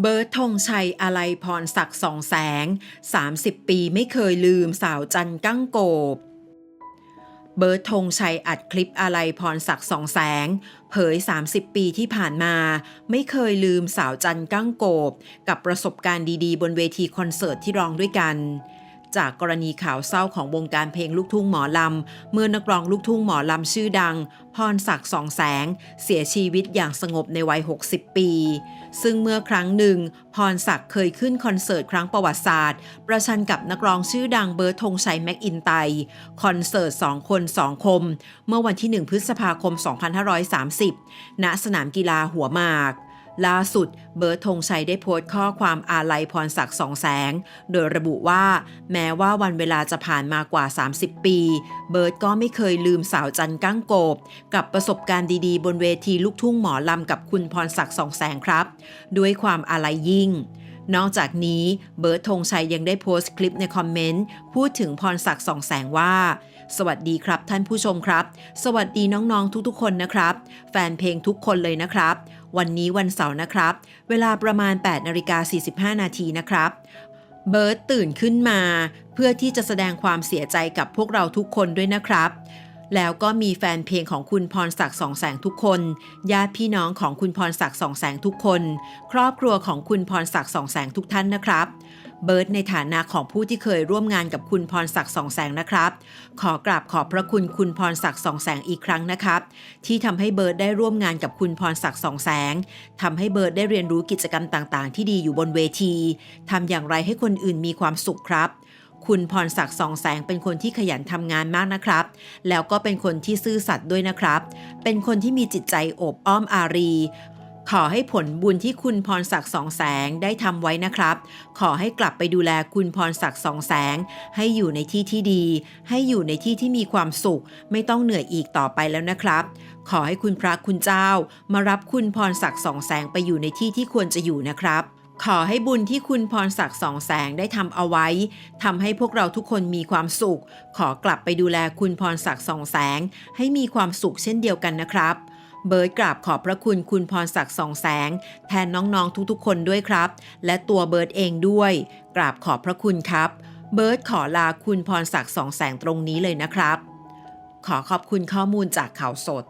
เบิร์ตธงชัยอะไรพรศักดิ์สองแสง 30 ปีไม่เคยลืมสาวจันกั้งโกบ เบิร์ตธงชัยอัดคลิปอะไรพรศักดิ์สองแสง เผย 30 ปีที่ผ่านมา ไม่เคยลืมสาวจันกั้งโกบ กับประสบการณ์ดีๆ บนเวทีคอนเสิร์ตที่ร้องด้วยกัน จากกรณีข่าวเศร้าของวงการเพลงลูกทุ่งหมอลำ เมื่อนักร้องลูกทุ่งหมอลำชื่อดัง พรศักดิ์สองแสง เสียชีวิตอย่างสงบในวัย 60 ปี ซึ่งเมื่อครั้งหนึ่ง พรศักดิ์เคยขึ้นคอนเสิร์ตครั้งประวัติศาสตร์ ประชันกับนักร้องชื่อดังเบิร์ดธงชัยแม็กอินไตคอนเสิร์ต2คน2คม เมื่อวันที่ 1 พฤษภาคม 2530 ณ สนามกีฬาหัวหมาก ล่าสุด เบิร์ดธงชัยได้โพสต์ข้อความอาลัยพรศักดิ์สองแสง โดยระบุว่า แม้ว่าวันเวลาจะผ่านมากว่า 30 ปี เบิร์ดก็ไม่เคยลืมสาวจันกั้งโกบ กับประสบการณ์ดีๆ บนเวทีลูกทุ่งหมอลำกับคุณพรศักดิ์สองแสงครับ ด้วยความอาลัยยิ่งนอกจากนี้เบิร์ดธงชัยยังได้โพสต์คลิปในคอมเมนต์ พูดถึงพรศักดิ์สองแสงว่า สวัสดีครับท่านผู้ชมครับ สวัสดีน้องๆทุกๆ คนนะครับ แฟนเพลงทุกคนเลยนะครับ วันนี้วันเสาร์นะครับ เวลาประมาณ8นาฬิกา45 นาทีนะครับเบิร์ตตื่นขึ้นมา เพื่อที่จะแสดงความเสียใจกับพวกเราทุกคนด้วยนะครับ แล้วก็มีแฟนเพลงของคุณพรศักดิ์สองแสงทุกคน ญาติพี่น้องของคุณพรศักดิ์สองแสงทุกคน ครอบครัวของคุณพรศักดิ์สองแสงทุกท่านนะครับ เบิร์ตในฐานะของผู้ที่เคยร่วมงานกับคุณพรศักดิ์สองแสงนะครับ ขอกราบขอบพระคุณคุณพรศักดิ์สองแสงอีกครั้งนะครับ ที่ทำให้เบิร์ตได้ร่วมงานกับคุณพรศักดิ์สองแสงทำให้เบิร์ตได้เรียนรู้กิจกรรมต่างๆ ที่ดีอยู่บนเวทีทำอย่างไรให้คนอื่นมีความสุขครับคุณพรศักดิ์สองแสงเป็นคนที่ขยันทำงานมากนะครับ แล้วก็เป็นคนที่ซื่อสัตย์ด้วยนะครับ เป็นคนที่มีจิตใจโอบอ้อมอารี ขอให้ผลบุญที่คุณพรศักดิ์สองแสงได้ทำไว้นะครับ ขอให้กลับไปดูแลคุณพรศักดิ์สองแสง ให้อยู่ในที่ที่ดี ให้อยู่ในที่ที่มีความสุข ไม่ต้องเหนื่อยอีกต่อไปแล้วนะครับ ขอให้คุณพระคุณเจ้า มารับคุณพรศักดิ์สองแสงไปอยู่ในที่ที่ควรจะอยู่นะครับขอให้บุญที่คุณพรศักดิ์สองแสงได้ทำเอาไว้ทำให้พวกเราทุกคนมีความสุข ขอกลับไปดูแลคุณพรศักดิ์สองแสง ให้มีความสุขเช่นเดียวกันนะครับ เบิร์ดกราบขอบพระคุณคุณพรศักดิ์สองแสง แทนน้องๆทุกๆ คนด้วยครับ และตัวเบิร์ดเองด้วย กราบขอบพระคุณครับ เบิร์ดขอลาคุณพรศักดิ์สองแสงตรงนี้เลยนะครับ ขอขอบคุณข้อมูลจากข่าวสด